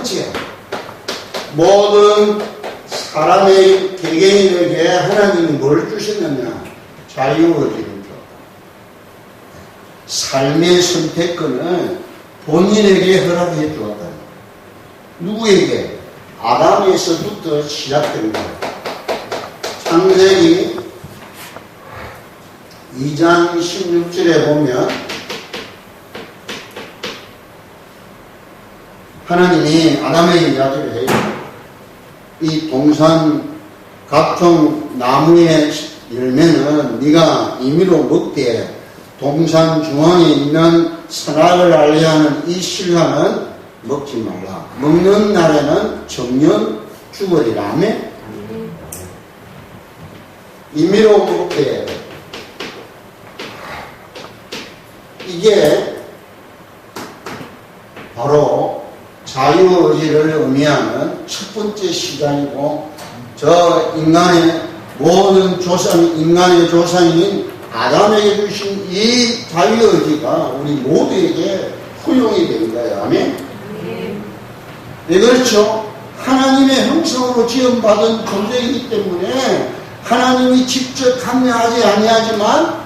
번째, 모든 사람의 개개인에게 하나님이 뭘 주셨느냐? 자유의지를 줬다. 삶의 선택권을 본인에게 허락해 주었다. 누구에게? 아담에서부터 시작됩니다. 창세기 2장 16절에 보면 하나님이 아담에게 이야기를 해요. 이 동산 각종 나무의 열매는 네가 임의로 먹되 동산 중앙에 있는 선악을 알려하는 이 실과는 먹지 말라. 먹는 날에는 정년 죽으리라. 아멘. 임의로 먹되 이게 바로 자유의지를 의미하는 첫 번째 시간이고 저 인간의 모든 조상 인간의 조상인 아담에게 주신 이 자유의지가 우리 모두에게 허용이 된 거예요. 아멘. 왜 그렇죠? 하나님의 형성으로 지음받은 존재이기 때문에 하나님이 직접 강요하지 아니하지만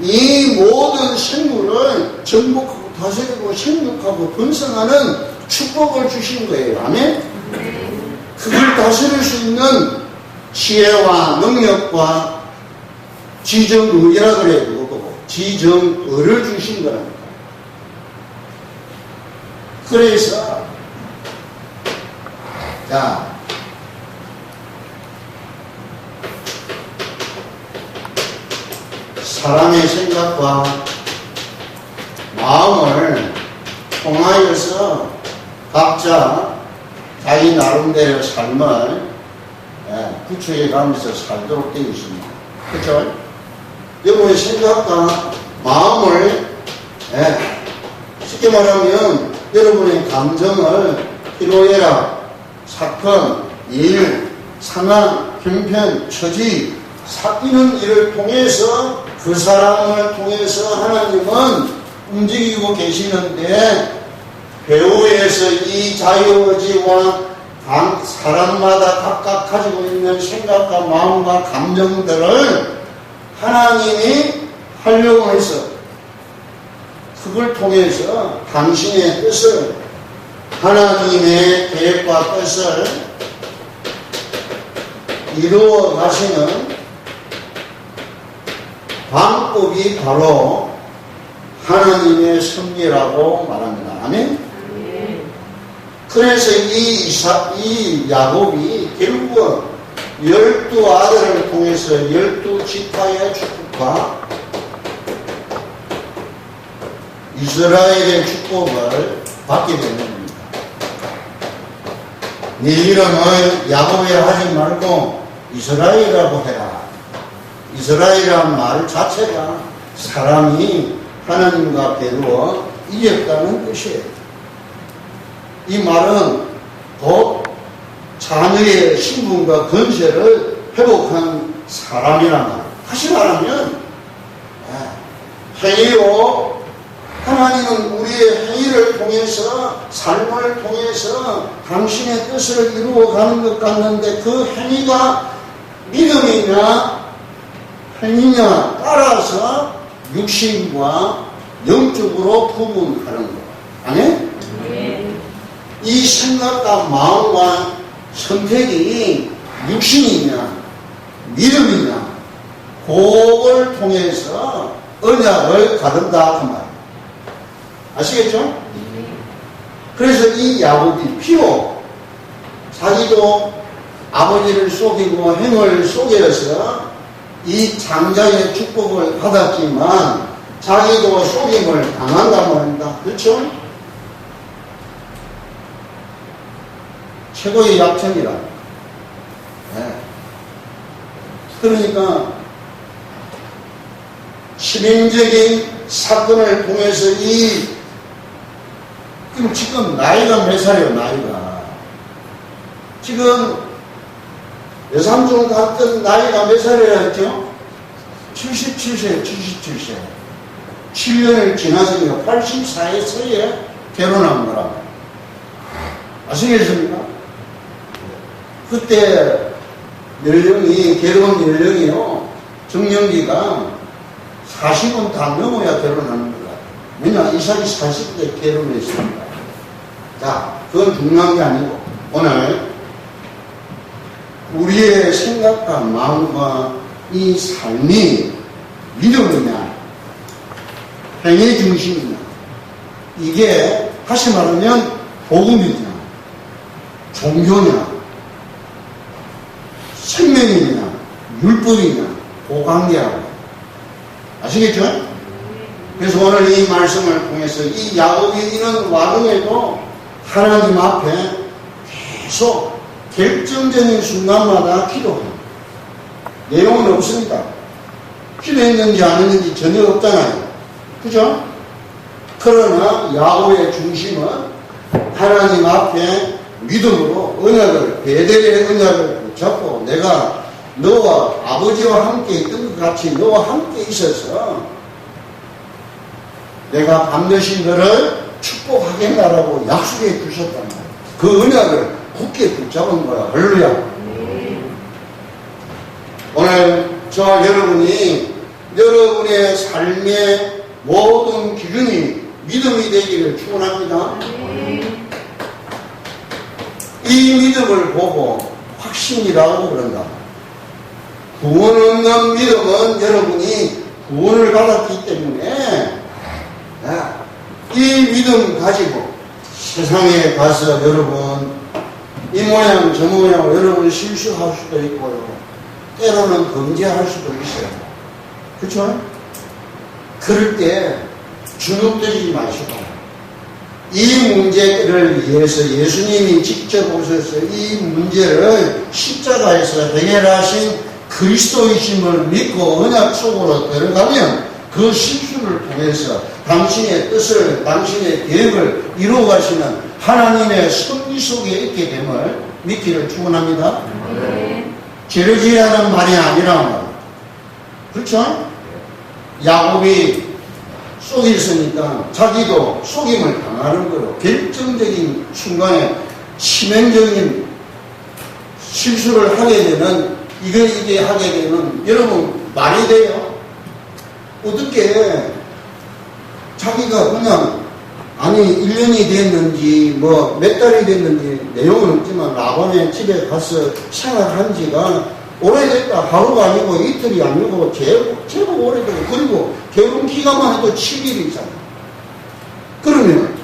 이 모든 생물을 정복하고 다스리고 생육하고 번성하는 축복을 주신 거예요. 아멘? 그걸 다스릴 수 있는 지혜와 능력과 지정의라 그래요. 지정의를 주신 거랍니다. 그래서 자 사람의 생각과 마음을 통하여서 각자 자기 나름대로 삶을 예, 구축해 가면서 살도록 되어 있습니다. 그렇죠? 여러분의 생각과 마음을 예, 쉽게 말하면 여러분의 감정을 피로애락, 사건, 일, 상황, 형편, 처지, 사귀는 일을 통해서 그 사람을 통해서 하나님은 움직이고 계시는데 배우에서 이 자유의지와 각 사람마다 각각 가지고 있는 생각과 마음과 감정들을 하나님이 활용해서 그걸 통해서 당신의 뜻을 하나님의 계획과 뜻을 이루어 가시는 방법이 바로 하나님의 섭리라고 말합니다. 아멘? 그래서 이, 이사, 이 야곱이 결국은 열두 아들을 통해서 열두 지파의 축복과 이스라엘의 축복을 받게 되는 겁니다. 네 이름을 야곱이라 하지 말고 이스라엘이라고 해라. 이스라엘이란 말 자체가 사람이 하나님과 배루어 이겼다는 뜻이에요. 이 말은 곧 자녀의 신분과 건세를 회복한 사람이란 말. 다시 말하면 예, 행위로 하나님은 우리의 행위를 통해서 삶을 통해서 당신의 뜻을 이루어가는 것 같는데 그 행위가 믿음이냐 행위냐 따라서 육신과 영적으로 구분하는 거. 아니? 이 생각과 마음과 선택이 육신이냐 믿음이냐 그걸 통해서 언약을 가른다 그 말. 아시겠죠? 그래서 이 야곱이 피로 자기도 아버지를 속이고 행을 속여서 이 장자의 축복을 받았지만 자기도 속임을 당한단 말입니다. 그렇죠? 최고의 약점이라. 네. 그러니까 시민적인 사건을 통해서 이 그럼 지금 나이가 몇 살이에요, 나이가? 지금 여삼중 같은 나이가 몇 살이라 했죠? 77세, 77세. 7년을 지났으니까 84세에 결혼한 거라. 아시겠습니까? 그때 연령이, 결혼 연령이요, 정년기가 40은 다 넘어야 결혼하는 거다. 왜냐, 이삭이 40대 결혼했습니다. 자, 그건 중요한 게 아니고, 오늘 우리의 생각과 마음과 이 삶이 믿음이냐, 행위 중심이냐, 이게 다시 말하면 복음이냐, 종교냐, 생명이냐, 율법이냐, 고관계하고. 아시겠죠? 그래서 오늘 이 말씀을 통해서 이 야곱이 이런 와중에도 하나님 앞에 계속 결정적인 순간마다 기도합니다. 내용은 없습니다. 기도했는지 안 했는지 전혀 없잖아요. 그죠? 그러나 야곱의 중심은 하나님 앞에 믿음으로 언약을, 베델의 언약을 붙잡고 내가 너와 아버지와 함께 있던 것 같이 너와 함께 있어서 내가 반드시 너를 축복하겠다라고 약속해 주셨단 말이야. 그 언약을 굳게 붙잡은 거야. 할렐루야. 오늘 저와 여러분이 여러분의 삶의 모든 기준이 믿음이 되기를 축원합니다. 이 믿음을 보고 확신이라고 그런다. 구원 없는 믿음은 여러분이 구원을 받았기 때문에 야, 이 믿음 가지고 세상에 가서 여러분 이 모양 저 모양 여러분 실수할 수도 있고요. 때로는 금지할 수도 있어요. 그렇죠? 그럴 때 주눅 들지 마시고 이 문제를 위해서 예수님이 직접 오셔서 이 문제를 십자가에서 해결하신 그리스도이심을 믿고 언약 속으로 들어가면 그 실수를 통해서 당신의 뜻을, 당신의 계획을 이루어 가시는 하나님의 섭리 속에 있게 됨을 믿기를 축원합니다. 지르지라는 말이 아니라. 그렇죠? 야곱이 속였으니까 자기도 속임을 당하는 거로 결정적인 순간에 치명적인 실수를 하게 되는 이거 이게 하게 되는 여러분 말이 돼요? 어떻게 자기가 그냥 아니 1년이 됐는지 뭐 몇 달이 됐는지 내용은 없지만 라반의 집에 가서 생활한 지가 오래됐다 하루가 아니고 이틀이 아니고 제법, 제법 오래되고 그리고 결혼 기간만 해도 7일이잖아 그러면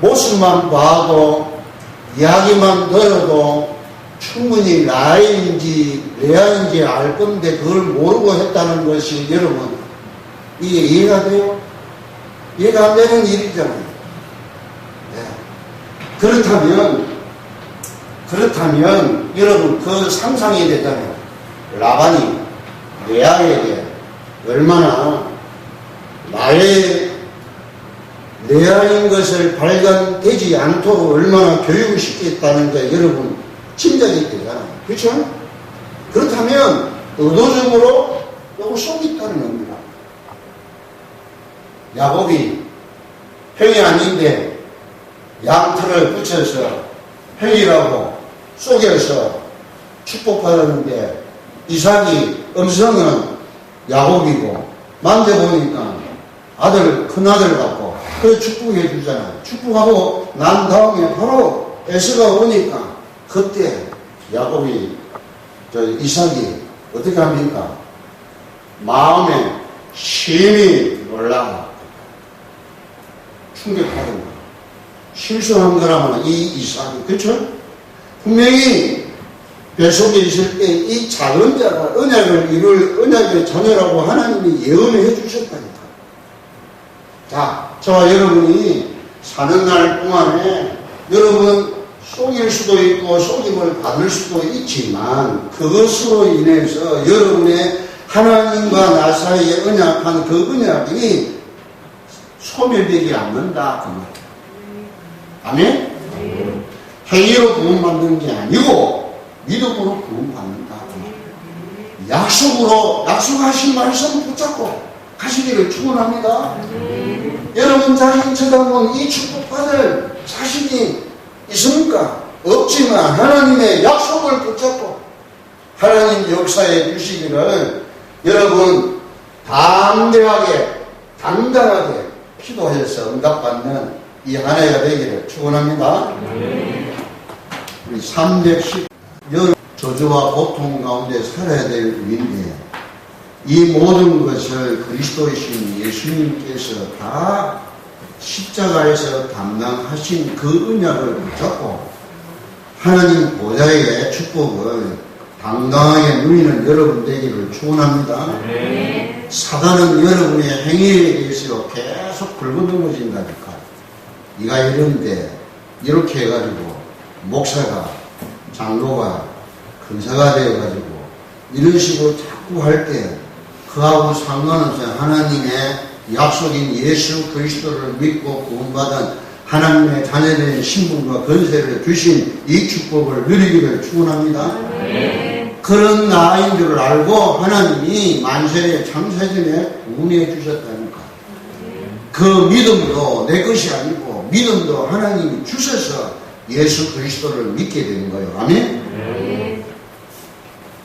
모습만 봐도 이야기만 들어도 충분히 라인인지 레아인지 알 건데 그걸 모르고 했다는 것이 여러분 이게 이해가 돼요? 이해가 안 되는 일이잖아요. 네. 그렇다면 그렇다면 여러분 그 상상이 되잖아요. 라반이 레아에게 얼마나 나의 레아인 것을 발견되지 않도록 얼마나 교육을 시켰다는 게 여러분 짐작이 되잖아요. 그렇죠? 그렇다면 의도적으로 요거 속있다는 겁니다. 야곱이 형이 아닌데 양털을 붙여서 형이라고 속여서 축복받았는데 이삭이 음성은 야곱이고 만져보니까 아들 큰아들 같고 그래 축복해 주잖아요 축복하고 난 다음에 바로 에스가 오니까 그때 야곱이 저 이삭이 어떻게 합니까? 마음에 심히 놀라 충격받은 거 실수한 거라면 이 이삭이 그렇죠? 분명히 뱃속에 있을 때 이 작은 자가 언약을 이룰 언약의 자녀라고 하나님이 예언을 해주셨다니까. 자, 저와 여러분이 사는 날 동안에 여러분 속일 수도 있고 속임을 받을 수도 있지만 그것으로 인해서 여러분의 하나님과 나 사이에 언약한 그 언약이 소멸되지 않는다 그 말. 아멘? 행위로 구원받는 게 아니고 믿음으로 구원받는다. 약속으로 약속하신 말씀 붙잡고 가시기를 축원합니다. 여러분 자신 쳐다보면 이 축복받을 자신이 있습니까? 없지만 하나님의 약속을 붙잡고 하나님 역사에 주시기를 여러분 담대하게 당당하게 기도해서 응답받는 이 한 해가 되기를 축원합니다. 우리 310 여러 저주와 고통 가운데 살아야 될 우리인데 이 모든 것을 그리스도이신 예수님께서 다 십자가에서 담당하신 그 은약을 붙잡고 하나님 보좌의 축복을 당당하게 누리는 여러분 되기를 축원합니다. 사단은 여러분의 행위에 대해서 계속 긁어넘어진다니까. 네가 이런데 이렇게 해가지고 목사가 장로가 근사가 되어가지고 이런 식으로 자꾸 할 때 그하고 상관없이 하나님의 약속인 예수 그리스도를 믿고 구원받은 하나님의 자녀된 신분과 권세를 주신 이 축복을 누리기를 축원합니다. 그런 나인 줄 알고 하나님이 만세의 창세전에 운해 주셨다니까. 그 믿음도 내 것이 아니고 믿음도 하나님이 주셔서 예수 그리스도를 믿게 되는 거예요. 아멘?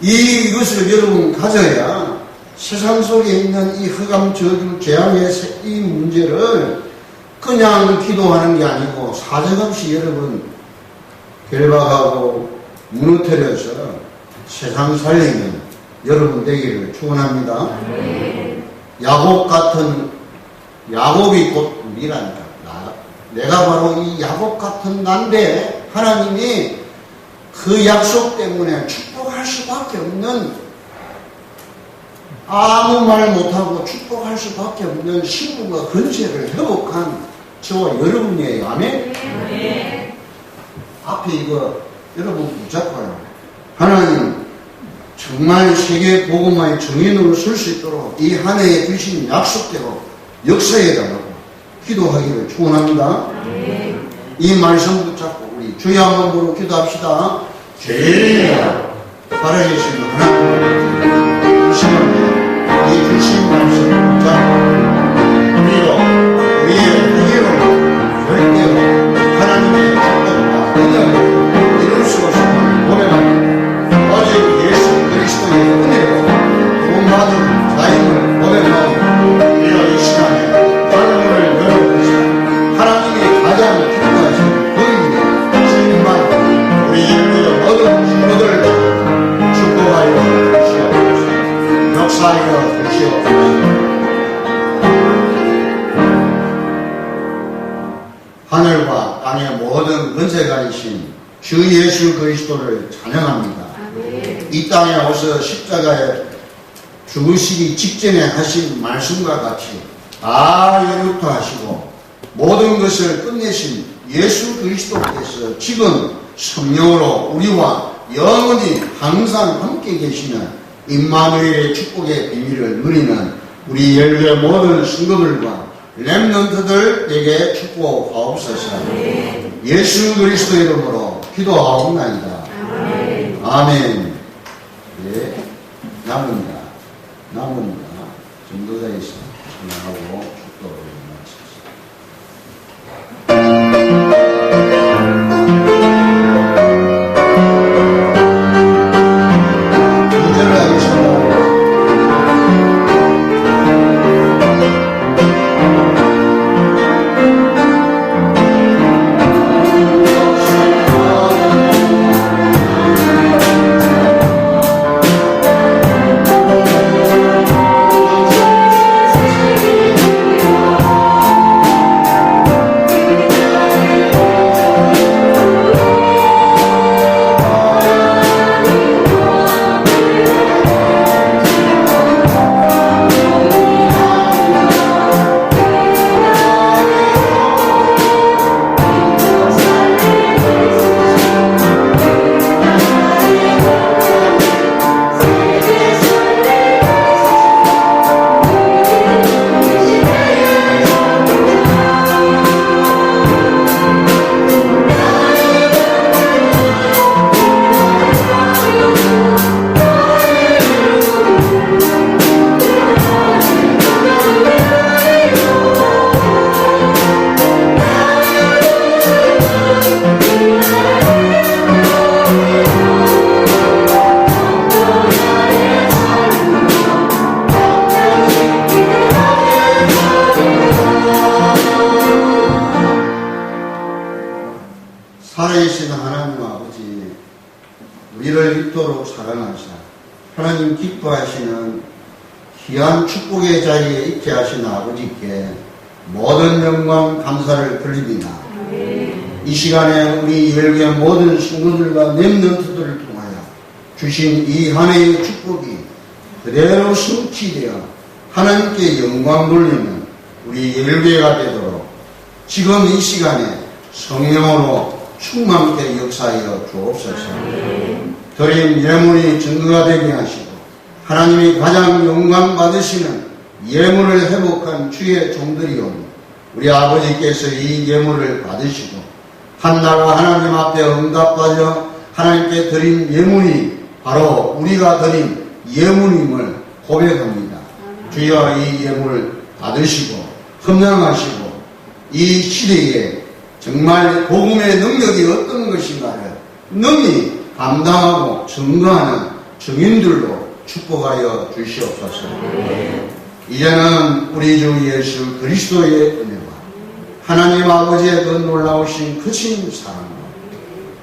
이, 이것을 여러분 가져야 세상 속에 있는 이 흑암 저주 재앙의 세- 이 문제를 그냥 기도하는 게 아니고 사정없이 여러분 결박하고 무너뜨려서 세상 살리는 여러분 되기를 축원합니다. 야곱 같은 야곱이 곧 우리란다. 나, 내가 바로 이 야곱 같은 난데 하나님이 그 약속 때문에 축복할 수밖에 없는 아무 말 못하고 축복할 수밖에 없는 신분과 권세를 회복한 저와 여러분이에요. 아멘? 앞에 이거 여러분 붙잡아요. 하나님 정말 세계 복음화의 정인으로 설수 있도록 이 한 해에 주신 약속대로 달라고 기도하기를 축원합니다. 이 말씀 붙잡고 우리 주여 한번 부르고 기도합시다. 제일이야 살아계신 하나 하늘과 땅의 모든 권세가이신 주 예수 그리스도를 찬양합니다. 이 땅에 오서 십자가에 죽으시기 직전에 하신 말씀과 같이 다 연루터 하시고 모든 것을 끝내신 예수 그리스도께서 지금 성령으로 우리와 영원히 항상 함께 계시는 임마누엘의 축복의 비밀을 누리는 우리 열의 모든 신도들과 렘넌트들에게 축복하옵소서. 예수 그리스도 이름으로 기도하옵나이다. 아멘. 예, 남은다. 남은다 하나님 기뻐하시는 귀한 축복의 자리에 있게 하신 아버지께 모든 영광 감사를 돌립니다. 이 시간에 우리 열개 모든 신부들과 랩런트들을 통하여 주신 이 한 해의 축복이 그대로 성취되어 하나님께 영광 돌리는 우리 열개가 되도록 지금 이 시간에 성령으로 충만케 역사하여 주옵소서. 드린 예물이 증거가 되게 하시고 하나님이 가장 영광 받으시는 예물을 회복한 주의 종들이오니 우리 아버지께서 이 예물을 받으시고 한나라 하나님 앞에 응답받아 하나님께 드린 예물이 바로 우리가 드린 예물임을 고백합니다. 주여 이 예물을 받으시고 흠양하시고 이 시대에 정말 복음의 능력이 어떤 것인가를 능히 감당하고 증거하는 증인들로 축복하여 주시옵소서. 이제는 우리 주 예수 그리스도의 은혜와 하나님 아버지의 그 놀라우신 크신 사랑과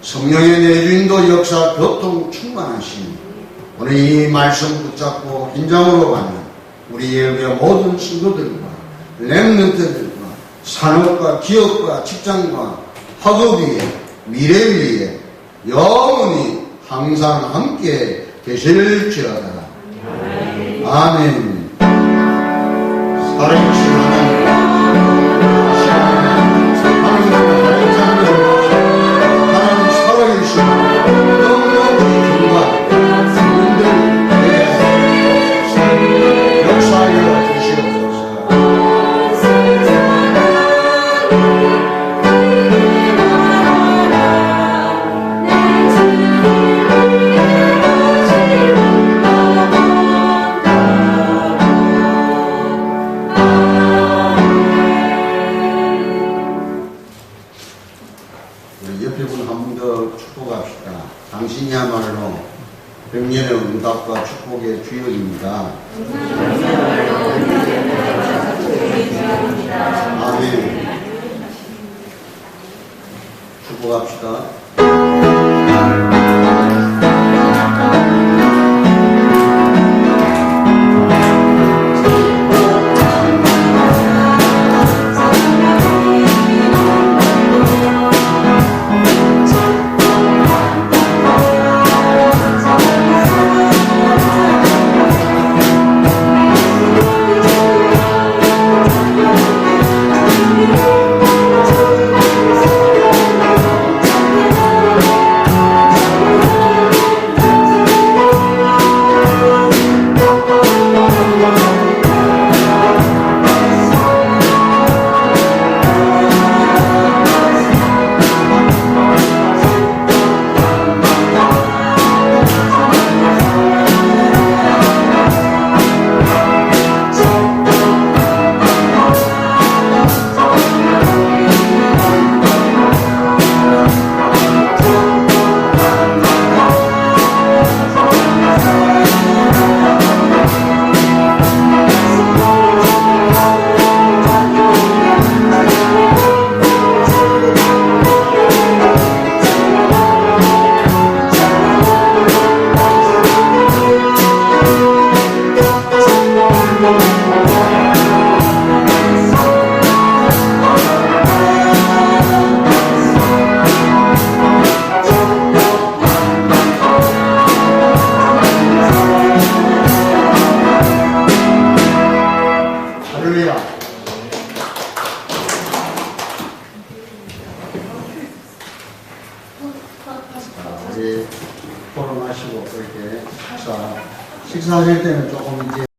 성령의 내주인도 역사 교통 충만하신 오늘 이 말씀 붙잡고 현장으로 가는 우리 예배 모든 친구들과 랩런트들과 산업과 기업과 직장과 학업 위에 미래 위에 영원히 항상 함께 계실지어다. 아멘. 살아